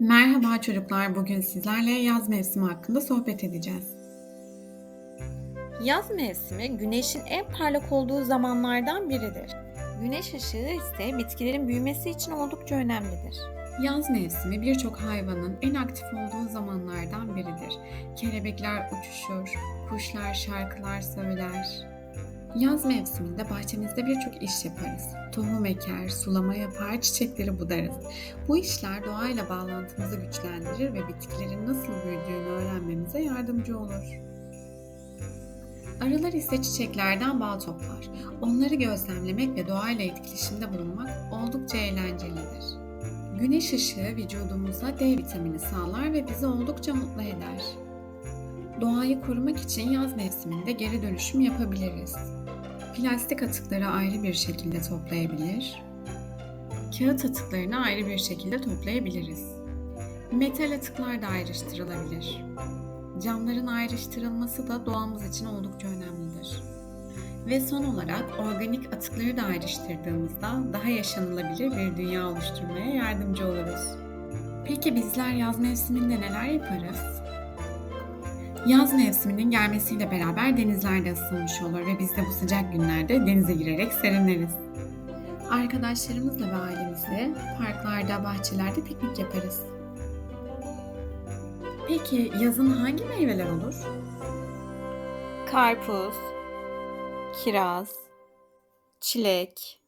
Merhaba çocuklar, bugün sizlerle yaz mevsimi hakkında sohbet edeceğiz. Yaz mevsimi güneşin en parlak olduğu zamanlardan biridir. Güneş ışığı ise bitkilerin büyümesi için oldukça önemlidir. Yaz mevsimi birçok hayvanın en aktif olduğu zamanlardan biridir. Kelebekler uçuşur, kuşlar şarkılar söyler. Yaz mevsiminde bahçemizde birçok iş yaparız. Tohum eker, sulama yapar, çiçekleri budarız. Bu işler doğayla bağlantımızı güçlendirir ve bitkilerin nasıl büyüdüğünü öğrenmemize yardımcı olur. Arılar ise çiçeklerden bal toplar. Onları gözlemlemek ve doğayla etkileşimde bulunmak oldukça eğlencelidir. Güneş ışığı vücudumuza D vitamini sağlar ve bizi oldukça mutlu eder. Doğayı korumak için yaz mevsiminde geri dönüşüm yapabiliriz. Plastik atıkları ayrı bir şekilde toplayabilir. Kağıt atıklarını ayrı bir şekilde toplayabiliriz. Metal atıklar da ayrıştırılabilir. Camların ayrıştırılması da doğamız için oldukça önemlidir. Ve son olarak organik atıkları da ayrıştırdığımızda daha yaşanılabilir bir dünya oluşturmaya yardımcı oluruz. Peki bizler yaz mevsiminde neler yaparız? Yaz mevsiminin gelmesiyle beraber denizler de ısınmış olur ve biz de bu sıcak günlerde denize girerek serinleriz. Arkadaşlarımızla ve ailemizle parklarda, bahçelerde piknik yaparız. Peki yazın hangi meyveler olur? Karpuz, kiraz, çilek,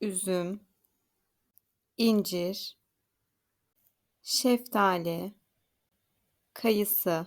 üzüm, incir, şeftali, kayısı.